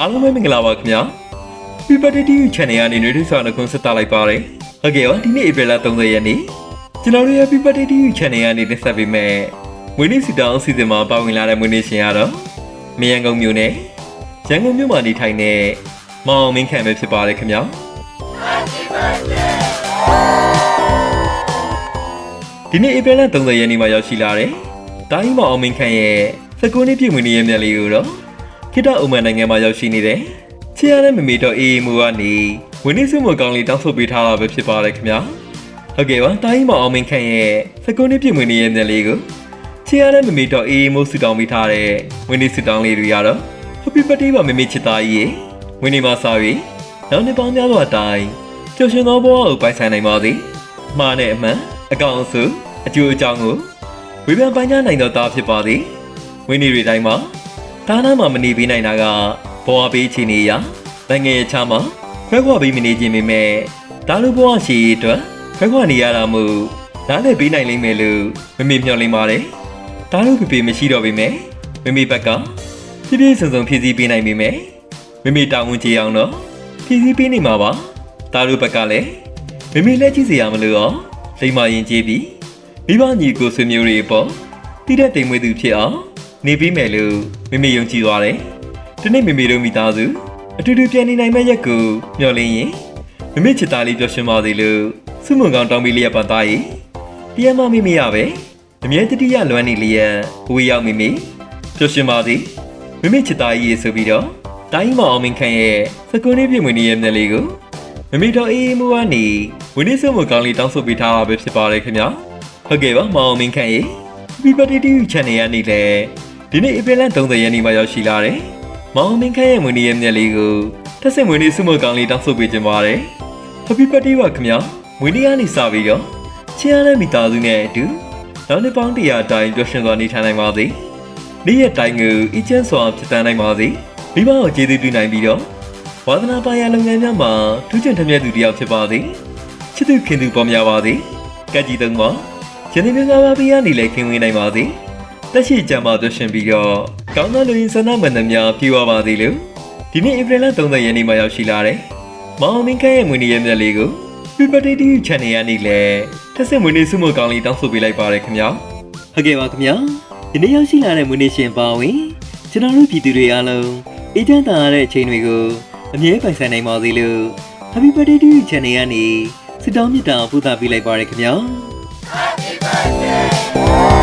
အားလုံးပဲမင်္ဂလာပါခင်ဗျာ People TV Channel ကနေနေထိုးဆောင်နှုတ်ဆက်တာလိုက်ပါတယ်ဟုတ်ကဲ့ပါဒီနေ့ April 30ရက်နေ့ကျွန်တော်တို့ရဲ့ People TV Channel ကနေတင်ဆက်ပေးမယ်မွေးနေ့စီတောင်းအစီအစဉ်မှာပါဝင်လာတဲ့မွေးနေ့ရှင်ကတော့မြန်ရန်ကုန်မြို့နယ်ရန်ကုန်မြို့မှာနေထိုင်တဲ့မောင်အောင်မင်းခံပဲဖြစ်ပါတယ်ခင်ဗျာဒီနေ့ April 30ရက်နေ့မှာရောက်ရှိလာတဲ့တာကြီးမောင်အောင်မင်းခံရဲ့19နှစ်ပြည့်မွေးနေ့ရဲ့မြတ်လေးကိုတော့ ခိတ္တအုံမန်နိုင်ငံမှာရောက်ရှိနေတဲ့ချစ်ရတဲ့မမေတော်အေးအေးမူကနေဝင်းနေစုမကောင်းလေးတောင်းဆိုပေးထားတာပဲဖြစ်ပါတယ်ခင်ဗျာဟုတ်ကဲ့ပါတာကြီးမောင်အောင်မင်းခံရဲ့19နှစ်ပြည့်မွေးနေ့ရဲ့မြတ်လေးကိုချစ်ရတဲ့မမေတော်အေးအေးမူဆူတောင်းပေးထားတဲ့ဝင်းနေဆူတောင်းလေးတွေကတော့ Happy birthday ပါမမေချစ်သားကြီးရေဝင်းနေမှာစားပြီးနောက်နှစ်ပေါင်းများစွာတိုင်ပျော်ရွှင်သောဘဝကိုပိုင်ဆိုင်နိုင်ပါစေမှားနဲ့အမှန်အကောင်အစုအကျိုးအကြောင်းကိုဝေဖန်ပိုင်းခြားနိုင်သောသားဖြစ်ပါသည်ဝင်းနေတွေတိုင်းမှာ ဒါနမှာမနေပေးနိုင်တာကဘဝပေးချင်နေရနိုင်ငံရဲ့ချာမှာခွဲခွာပေးမနေခြင်းပေမဲ့ဒါလိုဘဝရှိရေးအတွက်ခွဲခွာနေရတာမို့နားလည်ပေးနိုင်လိမ့်မယ်လို့မမေမျှော်လင့်ပါတယ်ဒါလိုဖေဖေမရှိတော့ပေမဲ့မမေဘက်ကပြည့်ပြည့်စုံစုံဖြည့်ဆည်းပေးနိုင်ပေမဲ့မမေတာဝန်ကျေအောင်တော့ဖြည့်ဆည်းပေးနေမှာပါဒါလိုဘက်ကလည်းမမေလက်ကြည့်စရာမလိုတော့လိမ္မာရင်ကျေးပြီးမိဘညီကိုဆွေမျိုးတွေအပေါ်တိတဲ့တိမ်မွေးသူဖြစ်အောင် နေပြီးမယ်လို့မမေယုံကြည်သွားတယ်ဒီနေ့မမေတို့မိသားစုအတူတူပြန်နေနိုင်မဲ့ရက်ကိုမျှော်လင့်ရင်မမေချစ်သားလေးပျော်ရွှင်ပါစေလို့စုမုံကောင်တောင်းပေးလျက်ပါသားရေတရားမမေမရပဲအမြဲတတိယလွမ်းနေလျက်ဝေးရောက်မိမိပျော်ရွှင်ပါစေမမေချစ်သားကြီးရေဆိုပြီးတော့တိုင်းမအောင်မင်းခန့်ရဲ့စကုန်းလေးပြင်ဝင်နေရဲ့မျက်လေးကိုမမေတော်အေးအေးမူကနေဝင်းနေစုံမကောင်းလေးတောင်းဆိုပေးထားတာပဲဖြစ်ပါတယ်ခင်ဗျာဟုတ်ကဲ့ပါမအောင်မင်းခန့်ရေ Happy Birthday TV Channel ကနေလည်း ဒီနေ့ April 30ရက်နေ့မှာရောက်ရှိလာတယ်။မောင်မင်းခန့်ရဲ့မွေးနေ့ရဲ့မြက်လေးကိုထက်ဆင့်မွေးနေ့စုမကောင်းလေးတောင်းဆိုပေးခြင်းပါတယ်။ Happy Birthday ပါခင်ဗျာ။မွေးနေ့ကနေစပြီးတော့ချစ်ရတဲ့မိသားစုနဲ့အတူနောက်နှစ်ပေါင်းတရာတိုင်ပျော်ရွှင်စွာနေထိုင်နိုင်ပါစေ။နေ့ရက်တိုင်းကိုအကျဉ်းစွာဖြစ်တမ်းနိုင်ပါစေ။မိဘကိုကျေးဇူးပြုနိုင်ပြီးတော့ဝါသနာပါရလုပ်ငန်းများမှာထူးချွန်ထမြက်သူတစ်ယောက်ဖြစ်ပါစေ။ချစ်သူခင်သူပေါ်များပါစေ။ကက်ကြီးသုံးပါယနေ့မြတ်စွာဘုရားနေလဲခင်ဝင်နိုင်ပါစေ။ တက်ရှိကြမှာသွရှင်ပြီးတော့ကောင်းသောလူရင်းဆန္ဒမှန်သမျှပြေဝပါစေလို့ဒီနေ့ဧပြီလ30ရက်နေ့မှာရောက်ရှိလာတယ်။မောင်မင်းခန့်ရဲ့မွေးနေ့ရက်မြတ်လေးကို People TV Channel ကနေလဲတက်စစ်မွေးနေ့စုမကောင်းလေးတောင်းဆိုပေးလိုက်ပါရခင်ဗျာ။ဟုတ်ကဲ့ပါခင်ဗျာ။ဒီနေ့ရောက်ရှိလာတဲ့မွေးနေ့ရှင်ပါဝင်ကျွန်တော်တို့ပြည်သူတွေအားလုံးအေးချမ်းသာရတဲ့အချိန်တွေကိုအမြဲပိုင်ဆိုင်နိုင်ပါစေလို့ Happy Birthday to you Channel ကနေစစ်တောင်းမြတ်တာပို့သပေးလိုက်ပါရခင်ဗျာ။